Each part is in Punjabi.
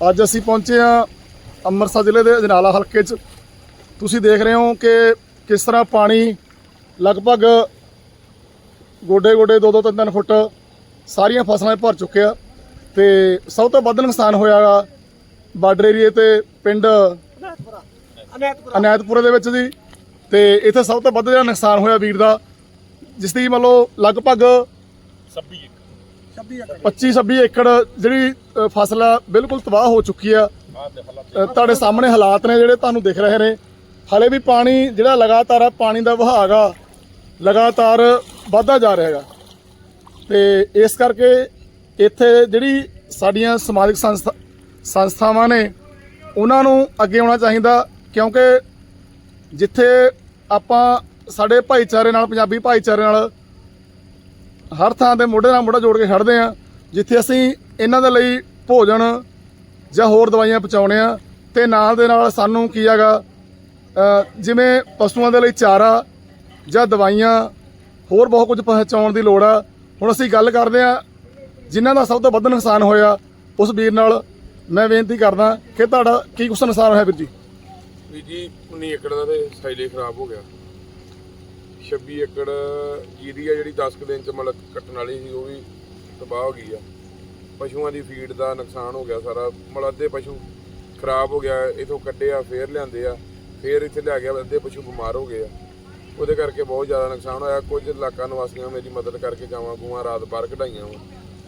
ਅੱਜ ਅਸੀਂ ਪਹੁੰਚੇ ਹਾਂ ਅੰਮ੍ਰਿਤਸਰ ਜ਼ਿਲ੍ਹੇ ਦੇ ਅਜਨਾਲਾ ਹਲਕੇ 'ਚ। ਤੁਸੀਂ ਦੇਖ ਰਹੇ ਹੋ ਕਿ ਕਿਸ ਤਰ੍ਹਾਂ ਪਾਣੀ ਲਗਭਗ ਗੋਡੇ ਗੋਡੇ 2-2 3-3 ਫੁੱਟ ਸਾਰੀਆਂ ਫਸਲਾਂ 'ਚ ਭਰ ਚੁੱਕਿਆ। ਤੇ ਸਭ ਤੋਂ ਵੱਧ ਨੁਕਸਾਨ ਹੋਇਆਗਾ ਬਾਰਡਰ ਏਰੀਏ ਤੇ ਪਿੰਡ ਅਨੈਤਪੁਰੇ ਦੇ ਵਿੱਚ ਜੀ। ਤੇ ਇੱਥੇ ਸਭ ਤੋਂ ਵੱਧ ਜਿਹੜਾ ਨੁਕਸਾਨ ਹੋਇਆ ਵੀਰ ਦਾ ਜਿਸ ਦੀ ਮੰਨ ਲਓ ਲਗਭਗ 25 26 ਏਕੜ ਜਿਹੜੀ ਫਸਲ ਬਿਲਕੁਲ ਤਬਾਹ ਹੋ ਚੁੱਕੀ ਆ। ਤੁਹਾਡੇ ਸਾਹਮਣੇ ਹਾਲਾਤ ਨੇ ਜਿਹੜੇ ਤੁਹਾਨੂੰ ਦਿਖ ਰਹੇ ਨੇ। ਹਲੇ ਵੀ ਪਾਣੀ ਜਿਹੜਾ ਲਗਾਤਾਰ ਆ, ਪਾਣੀ ਦਾ ਵਹਾਅ ਆ, ਲਗਾਤਾਰ ਵਧਦਾ ਜਾ ਰਿਹਾ ਹੈਗਾ। ਤੇ ਇਸ ਕਰਕੇ ਇੱਥੇ ਜਿਹੜੀ ਸਾਡੀਆਂ ਸਮਾਜਿਕ ਸੰਸਥਾ, ਸੰਸਥਾਵਾਂ ਨੇ, ਉਹਨਾਂ ਨੂੰ ਅੱਗੇ ਆਉਣਾ ਚਾਹੀਦਾ, ਕਿਉਂਕਿ ਜਿੱਥੇ ਆਪਾਂ ਸਾਡੇ ਭਾਈਚਾਰੇ ਨਾਲ, ਪੰਜਾਬੀ ਭਾਈਚਾਰੇ ਨਾਲ ਹਰ ਥਾਂ ਤੇ ਮੋਢੇ ਨਾਲ ਮੋਢਾ ਜੋੜ ਕੇ ਖੜਦੇ ਆ ਜਿੱਥੇ ਅਸੀਂ ਇਹਨਾਂ ਦੇ ਲਈ ਭੋਜਨ ਜਾਂ ਹੋਰ ਦਵਾਈਆਂ ਪਹੁੰਚਾਉਣੇ ਆ ਤੇ ਨਾਲ ਦੇ ਨਾਲ ਸਾਨੂੰ ਕੀ ਹੈਗਾ ਜਿਵੇਂ ਪਸ਼ੂਆਂ ਦੇ ਲਈ ਚਾਰਾ ਜਾਂ ਦਵਾਈਆਂ, ਹੋਰ ਬਹੁਤ ਕੁਝ ਪਹੁੰਚਾਉਣ ਦੀ ਲੋੜ ਆ। ਹੁਣ ਅਸੀਂ ਗੱਲ ਕਰਦੇ ਆ, ਜਿਨ੍ਹਾਂ ਦਾ ਸਭ ਤੋਂ ਵੱਧ ਨੁਕਸਾਨ ਹੋਇਆ, ਉਸ ਵੀਰ ਨਾਲ ਮੈਂ ਬੇਨਤੀ ਕਰਦਾ ਕਿ ਤੁਹਾਡਾ ਕੀ ਕੁਛ ਨੁਕਸਾਨ ਹੋਇਆ ਵੀਰ ਜੀ? ਵੀ ਜੀ 19 ਏਕੜ ਦਾ ਤੇ ਸਾਈਲੇ ਖਰਾਬ ਹੋ ਗਿਆ। 26 ਏਕੜ ਜੀਰੀ ਆ ਜਿਹੜੀ 10 ਕੁ ਦਿਨ ਚ ਮਤਲਬ ਕੱਟਣ ਵਾਲੀ ਸੀ, ਉਹ ਵੀ ਤਬਾਹ ਹੋ ਗਈ ਆ। ਪਸ਼ੂਆਂ ਦੀ ਫੀਡ ਦਾ ਨੁਕਸਾਨ ਹੋ ਗਿਆ ਸਾਰਾ। ਮਤਲਬ ਅੱਧੇ ਪਸ਼ੂ ਖਰਾਬ ਹੋ ਗਿਆ ਇਥੋਂ ਕੱਢੇ ਆ ਫੇਰ ਲਿਆਂਦੇ ਆ ਫੇਰ ਇੱਥੇ ਲਿਆ ਗਿਆ ਅੱਧੇ ਪਸ਼ੂ ਬਿਮਾਰ ਹੋ ਗਏ ਆ। ਉਹਦੇ ਕਰਕੇ ਬਹੁਤ ਜ਼ਿਆਦਾ ਨੁਕਸਾਨ ਹੋਇਆ। ਕੁਝ ਇਲਾਕਾ ਨਿਵਾਸੀਆਂ ਮੇਰੀ ਮਦਦ ਕਰਕੇ ਗਾਵਾਂ ਗੂਆਂ ਰਾਤ ਬਾਹਰ ਕਢਾਈਆਂ ਵਾ।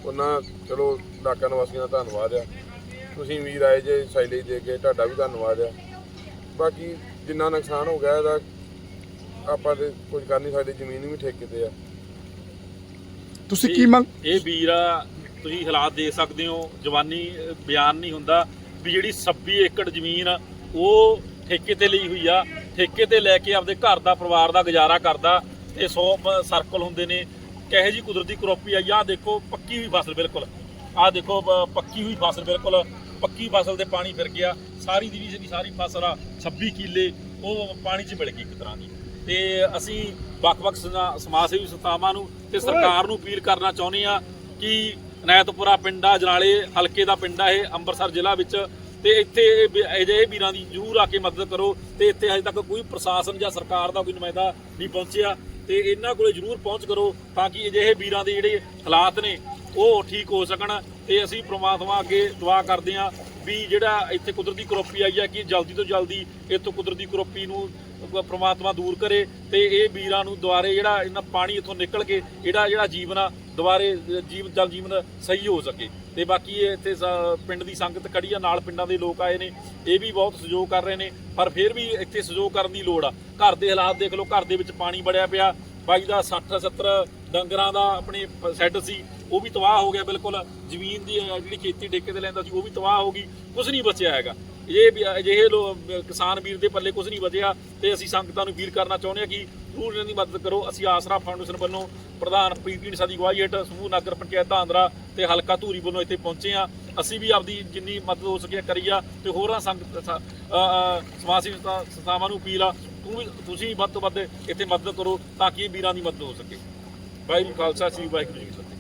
ਉਹਨਾਂ ਚਲੋ ਇਲਾਕਾ ਨਿਵਾਸੀਆਂ ਦਾ ਧੰਨਵਾਦ ਆ। ਤੁਸੀਂ ਵੀਰ ਆਏ ਜੇ ਸਾਈਲੇਜ ਦੇ ਕੇ ਤੁਹਾਡਾ ਵੀ ਧੰਨਵਾਦ ਆ। ਬਾਕੀ ਜਿੰਨਾ ਨੁਕਸਾਨ ਹੋ ਗਿਆ ਇਹਦਾ ਆਪਾਂ ਤੇ ਕੁਝ ਕਰ ਨਹੀਂ ਸਕਦੇ ਜ਼ਮੀਨ ਵੀ ਠੇਕੇ ਤੇ ਆ। ਤੁਸੀਂ ਕੀ ਮੰਗ ਇਹ ਵੀਰ ਆ ਤੁਸੀਂ ਹਾਲਾਤ ਦੇਖ ਸਕਦੇ ਹੋ ਜਵਾਨੀ ਬਿਆਨ ਨਹੀਂ ਹੁੰਦਾ ਵੀ ਜਿਹੜੀ 26 ਏਕੜ ਜ਼ਮੀਨ ਆ, ਉਹ ਠੇਕੇ ਤੇ ਲਈ ਹੋਈ ਆ ਠੇਕੇ ਤੇ ਲੈ ਕੇ ਆਪਦੇ ਘਰ ਦਾ ਪਰਿਵਾਰ ਦਾ ਗੁਜ਼ਾਰਾ ਕਰਦਾ ਤੇ 100 ਸਰਕਲ ਹੁੰਦੇ ਨੇ। ਕਹੇ ਜੀ ਕੁਦਰਤੀ ਕਰੋਪੀ ਆ ਦੇਖੋ ਪੱਕੀ ਹੋਈ ਫਸਲ ਬਿਲਕੁਲ। ਆ ਦੇਖੋ ਪੱਕੀ ਹੋਈ ਫਸਲ ਬਿਲਕੁਲ। ਪੱਕੀ ਫਸਲ ਤੇ ਪਾਣੀ ਫਿਰ ਗਿਆ ਸਾਰੀ ਦੀ ਵੀ ਸਾਰੀ ਫਸਲ ਆ 26 ਕਿੱਲੇ ਉਹ ਪਾਣੀ 'ਚ ਮਿਲ ਗਈ ਇੱਕ ਤਰ੍ਹਾਂ ਦੀ। ਤੇ ਅਸੀਂ ਵੱਖ-ਵੱਖ ਸਮਾਜ ਸੇਵੀ ਸੰਸਥਾਵਾਂ ਨੂੰ ਤੇ ਸਰਕਾਰ ਨੂੰ ਅਪੀਲ ਕਰਨਾ ਚਾਹੁੰਦੇ ਆ ਕਿ ਨੈਤਪੁਰਾ ਪਿੰਡ ਆ, ਜਨਾਲੇ ਹਲਕੇ ਦਾ ਪਿੰਡ ਆ ਇਹ, ਅੰਮ੍ਰਿਤਸਰ ਜ਼ਿਲ੍ਹਾ ਵਿੱਚ। ਤੇ ਇੱਥੇ ਇਹ ਵੀ- ਅਜਿਹੇ ਵੀਰਾਂ ਦੀ ਜ਼ਰੂਰ ਆ ਕੇ ਮਦਦ ਕਰੋ। ਤੇ ਇੱਥੇ ਹਜੇ ਤੱਕ ਕੋਈ ਪ੍ਰਸ਼ਾਸਨ ਜਾਂ ਸਰਕਾਰ ਦਾ ਕੋਈ ਨੁਮਾਇੰਦਾ ਨਹੀਂ ਪਹੁੰਚਿਆ। ਤੇ ਇਹਨਾਂ ਕੋਲੇ ਜ਼ਰੂਰ ਪਹੁੰਚ ਕਰੋ ਤਾਂ ਕਿ ਅਜਿਹੇ ਵੀਰਾਂ ਦੇ ਜਿਹੜੇ ਹਾਲਾਤ ਨੇ, ਉਹ ਠੀਕ ਹੋ ਸਕਣ। ਤੇ ਅਸੀਂ ਪ੍ਰਮਾਤਮਾ ਅੱਗੇ ਦੁਆ ਕਰਦੇ ਹਾਂ ਵੀ ਜਿਹੜਾ ਇੱਥੇ ਕੁਦਰਤੀ ਕਰੋਪੀ ਆਈ ਹੈ ਕਿ ਜਲਦੀ ਤੋਂ ਜਲਦੀ ਇੱਥੋਂ ਕੁਦਰਤੀ ਕਰੋਪੀ ਨੂੰ ਪ੍ਰਮਾਤਮਾ ਦੂਰ ਕਰੇ ਤੇ ਇਹ ਵੀਰਾਂ ਨੂੰ ਦੁਆਰੇ ਜਿਹੜਾ ਇਹਨਾਂ ਪਾਣੀ ਇੱਥੋਂ ਨਿਕਲ ਕੇ ਜਿਹੜਾ ਜਿਹੜਾ ਜੀਵਨ ਆ ਦੁਬਾਰੇ ਜੀਵ ਜਲ ਜੀਵਨ ਸਹੀ ਹੋ ਸਕੇ। ਤੇ ਬਾਕੀ ਇਹ ਇੱਥੇ ਸ- ਪਿੰਡ ਦੀ ਸੰਗਤ ਖੜੀ ਆ, ਨਾਲ ਪਿੰਡਾਂ ਦੇ ਲੋਕ ਆਏ ਨੇ। ਇਹ ਵੀ ਬਹੁਤ ਸਹਿਯੋਗ ਕਰ ਰਹੇ ਨੇ, ਪਰ ਫਿਰ ਵੀ ਇੱਥੇ ਸਹਿਯੋਗ ਕਰਨ ਦੀ ਲੋੜ ਆ। ਘਰ ਦੇ ਹਾਲਾਤ ਦੇਖ ਲਓ, ਘਰ ਦੇ ਵਿੱਚ ਪਾਣੀ ਬੜਿਆ ਪਿਆ। ਬਾਈ ਦਾ 60 70 ਡੰਗਰਾਂ ਦਾ ਆਪਣੇ ਸੈੱਟ ਸੀ, ਉਹ ਵੀ ਤਬਾਹ ਹੋ ਗਿਆ ਬਿਲਕੁਲ। ਜ਼ਮੀਨ ਦੀ ਜਿਹੜੀ ਖੇਤੀ ਠੇਕੇ ਤੇ ਲੈਂਦਾ ਸੀ, ਉਹ ਵੀ ਤਬਾਹ ਹੋ ਗਈ। ਕੁਝ ਨਹੀਂ ਬਚਿਆ ਹੈਗਾ। ਇਹ ਵੀ ਅਜਿਹੇ ਲੋ- ਕਿਸਾਨ ਵੀਰ ਦੇ ਪੱਲੇ ਕੁਝ ਨਹੀਂ ਬਚਿਆ। ਤੇ ਅਸੀਂ ਸੰਗਤਾਂ ਨੂੰ ਵੀਰ ਕਰਨਾ ਚਾਹੁੰਦੇ ਹਾਂ ਕਿ ਜ਼ਰੂਰ ਇਹਨਾਂ ਦੀ ਮਦਦ ਕਰੋ। ਅਸੀਂ ਆਸਰਾ ਫਾਊਂਡੇਸ਼ਨ ਵੱਲੋਂ ਪ੍ਰਧਾਨ ਪ੍ਰੀਤੀ ਸਾਡੀ ਅਗਵਾਈ ਹੇਠ ਸਮੂਹ ਨਗਰ ਪੰਚਾਇਤ ਆਂਦਰਾ ਤੇ ਹਲਕਾ ਧੂਰੀ ਵੱਲੋਂ ਇੱਥੇ ਪਹੁੰਚੇ ਆ ਅਸੀਂ ਵੀ ਆਪਦੀ ਜਿੰਨੀ ਮਦਦ ਹੋ ਸਕੇ ਕਰੀ ਆ ਤੇ ਹੋਰਾਂ ਸੰਗਤ ਸਮਾਜ ਸੇਵੀ ਸੰਸਥਾਵਾਂ ਨੂੰ ਅਪੀਲ ਆ, ਤੂੰ ਵੀ ਤੁਸੀਂ ਵੱਧ ਤੋਂ ਵੱਧ ਇੱਥੇ ਮਦਦ ਕਰੋ ਤਾਂ ਕਿ ਇਹ ਵੀਰਾਂ ਦੀ ਮਦਦ ਹੋ ਸਕੇ। ਵਾਹਿਗੁਰੂ ਖਾਲਸਾ, ਸ੍ਰੀ ਵਾਹਿਗੁਰੂ ਜੀ